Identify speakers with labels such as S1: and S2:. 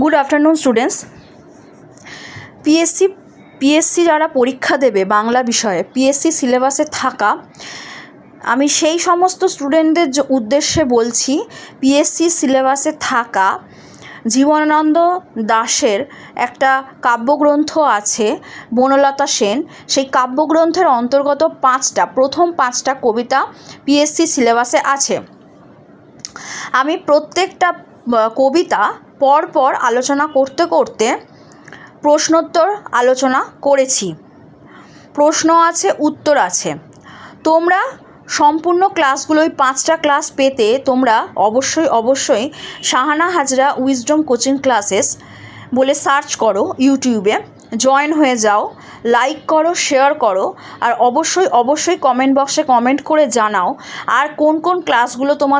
S1: Good afternoon students PSC PSC যারা পরীক্ষা দেবে বাংলা বিষয়ে পিএসসি সিলেবাসে থাকা, আমি সেই সমস্ত স্টুডেন্টদের উদ্দেশ্যে বলছি পিএসসি সিলেবাসে থাকা, জীবনানন্দ দাশের একটা কাব্যগ্রন্থ আছে, বনলতা সেন। সেই কাব্যগ্রন্থের অন্তর্গত পাঁচটা, প্রথম পাঁচটা কবিতা পিএসসি সিলেবাসে আছে। আমি প্রত্যেকটা কবিতা পর পর আলোচনা করতে করতে প্রশ্নোত্তর আলোচনা করেছি। প্রশ্ন আছে, উত্তর আছে। তোমরা সম্পূর্ণ ক্লাসগুলো ওই পাঁচটা ক্লাস পেতে তোমরা অবশ্যই অবশ্যই Shahana Hazra wisdom coaching classes বলে সার্চ করো ইউটিউবে, জয়েন হয়ে যাও, লাইক করো, শেয়ার করো আর অবশ্যই অবশ্যই কমেন্ট বক্সে কমেন্ট করে জানাও আর কোন কোন ক্লাসগুলো তোমার